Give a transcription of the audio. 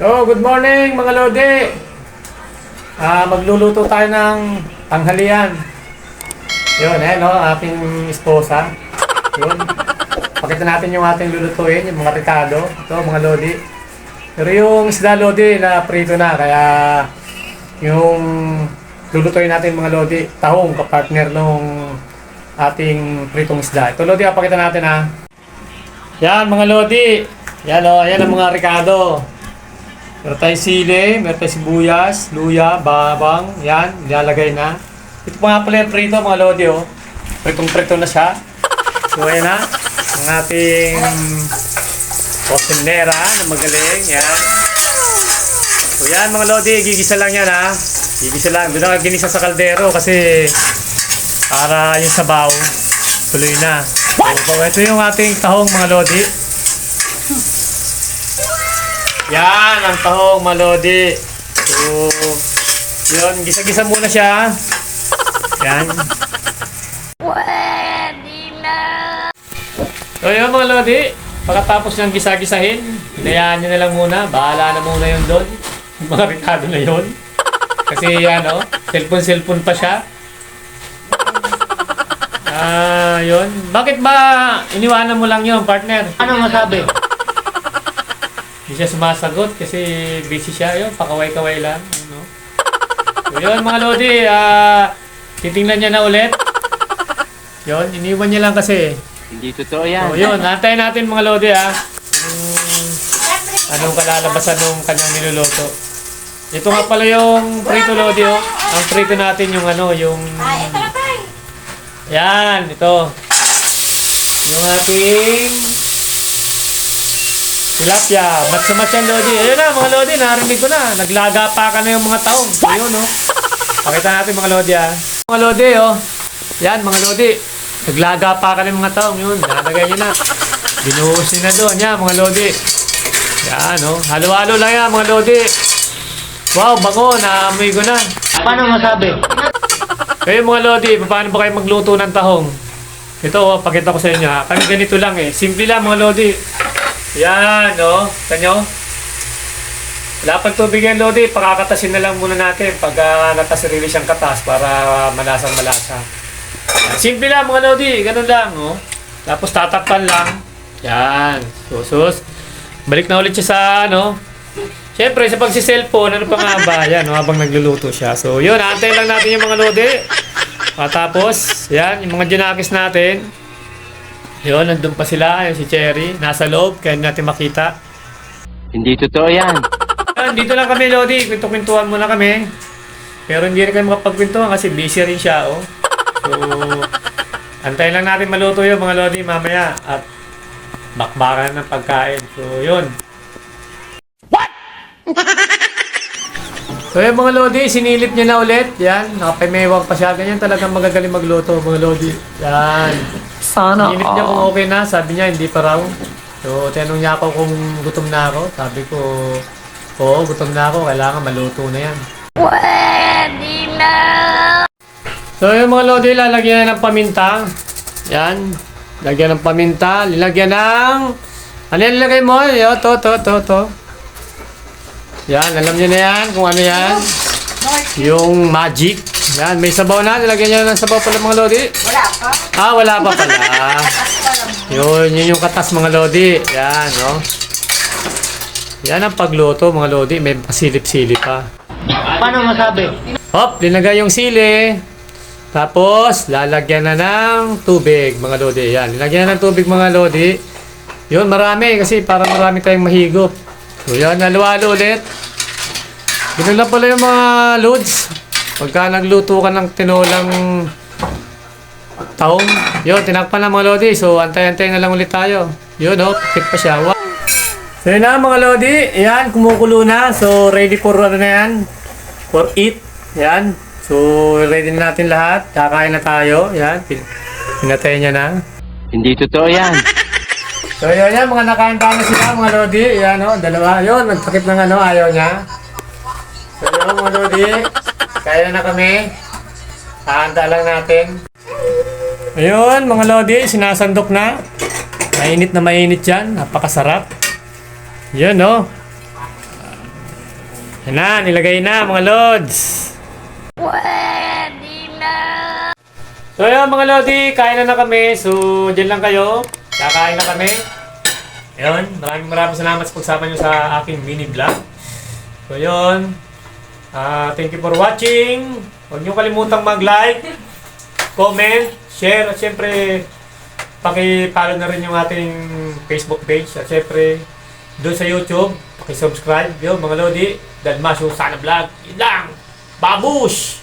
So, good morning mga Lodi. Ah, magluluto tayo ng tanghalian. Yun, eh, no, aking esposa. Yun. Pakita natin yung ating lulutuin, yung mga ricado. Ito, mga Lodi. Pero yung isda Lodi na prito na, kaya yung lulutuin natin mga Lodi, tahong kapartner nung ating pritong isda. Ito Lodi, pakita natin ha. Yan mga Lodi. Yan o, yan ang mga ricado. Meron tayong sili, meron tayong sibuyas, luya, babang, yan, nilalagay na. Ito pa nga pala yung prito mga lodi oh. Pritong-prito na siya. So ayan na, ang ating kosinera na magaling, yan. So yan mga lodi, gigisa lang yan ha. Gigisa lang, doon na ginisa sa kaldero kasi para yung sabaw, tuloy na. So ito yung ating tahong mga lodi. Yan, ang tahong malodi. So, yun, gisa-gisa muna siya. Yan. So, yun mga lodi. Pagkatapos niyang gisa-gisahin, hinayaan niyo na lang muna. Bahala na muna yun doon. Yung mga ricado na yun. Kasi ano, cellphone-cellphone pa siya. Ah, yun. Bakit ba iniwanan mo lang yun, partner? Ano masabi? Hindi siya sumasagot kasi busy siya. Yun, pakaway-kaway lang. Ano? So, yun mga Lodi, ah, titingnan niya na ulit. Yun, iniwan niya lang kasi. Hindi totoo yan. So, yun, antayin natin mga Lodi ha. Kung anong kalalabasan ng kanyang niluluto. Ito nga pala yung prito Lodi oh. Ang prito natin yung ano, yung... Yan, ito. Yung ating tilapia. Matsamat yan, Lodi. Ayun na, mga Lodi, narinig ko na. Naglaga pa ka na yung mga taong. Ayun, oh. Pakita natin mga Lodi, ah. Mga Lodi, oh. Yan, mga Lodi. Naglaga pa ka na yung mga taong. Yun, nalagay niyo na. Binuhos niyo na doon. Yan, mga Lodi. Yan, oh. Halo-halo lang yan, mga Lodi. Wow, bango. Naamoy ko na. Paano masabi? Kayo mga Lodi, paano ba kayo magluto ng tahong? Ito, oh, pakita ko sa inyo ha. Kami ganito lang eh. Simple lang mga Lodi. Yan, no? Kanyo? Wala pang tubig yan, Lodi. Pakakatasin na lang muna natin pag uh, natasarili siyang katas para malasang malasa. Simple lang mga Lodi. Ganun lang, no? Tapos tatakpan lang. Yan. Susus. Balik na ulit siya sa, ano? Siyempre, sa pagsi-cellphone, ano pa nga ba? Yan, no, habang nagluluto siya. So, yun, antayin lang natin yung mga lodi. Patapos, yan, yung mga junakis natin. Yun, nandun pa sila, yung si Cherry. Nasa loob, kaya hindi natin makita. Hindi totoo yan. Yan, dito lang kami, Lodi. Kwento-kwentuhan muna kami. Pero hindi rin kami makapagkwentuhan kasi busy rin siya, oh. So, antayin lang natin maluto yung mga Lodi mamaya. At bakbakan ng pagkain. So, yun. So yung mga Lodi, sinilip niya na ulit. Yan, nakapimewang pa siya. Ganyan talagang magagaling magluto, mga Lodi. Yan. Sana Sinilip niya kung okay na. Sabi niya, hindi pa raw. So, tinanong niya ako kung gutom na ako. Sabi ko, oo, gutom na ako. Kailangan maluto na yan. Pwede na! So yung mga Lodi, lalagyan na ng paminta. Yan. Lagyan ng paminta. Lilagyan ng... Ano yan nilagay mo? Yo, to, to, to, to. Yan, alam niyo na yan kung ano yan. Yung magic. Yan, may sabaw na. Nilagyan niyo ng sabaw pala mga Lodi. Wala pa. Ah, wala pa pala. Yun, yun yung katas mga Lodi. Yan, no? Yan ang pagluto mga Lodi. May pasilip-silip pa. Paano masabi? Hop, linagay yung sili. Tapos, lalagyan na ng tubig, mga lodi. Yan, linagyan na ng tubig, mga lodi. Yun, marami kasi para marami tayong mahigop. So, yan, naluwalo ulit. Ganun lang pala yung mga loads. Pagka nagluto ka ng tinolang taong, yun, tinakpan na mga lodi. So, antay-antay na lang ulit tayo. Yun, oh, pikit pa siya. Wow. So, yun na mga lodi. Yan, kumukulo na. So, ready for ano na yan? For eat. Yan. So, ready na natin lahat. Kakain na tayo. Yan. Pin- Pinatay niya na. Hindi totoo yan. So, yun yan. Mga nakain pa na sila, mga lodi. Yan, oh, dalawa. Yun, nagpakit ng ano, ayaw niya. So, yun, mga lodi. Kaya na kami. Hahanda lang natin. Ayun, mga lodi. Sinasandok na. Mainit na mainit yan. Napakasarap. Yun, no? Yan na, nilagay na mga lods. So yun mga lodi, kain na na kami. So dyan lang kayo. Kakain na kami. Ayun, maraming maraming salamat sa pagsama nyo sa aking mini vlog. So yun. Ah, thank you for watching. Huwag nyo kalimutang mag-like, comment, share, at syempre paki-follow na rin yung ating Facebook page. At syempre, doon sa YouTube, paki-subscribe. Yun mga lodi, Dalmasyo Sana Vlog. Yun lang. Babush!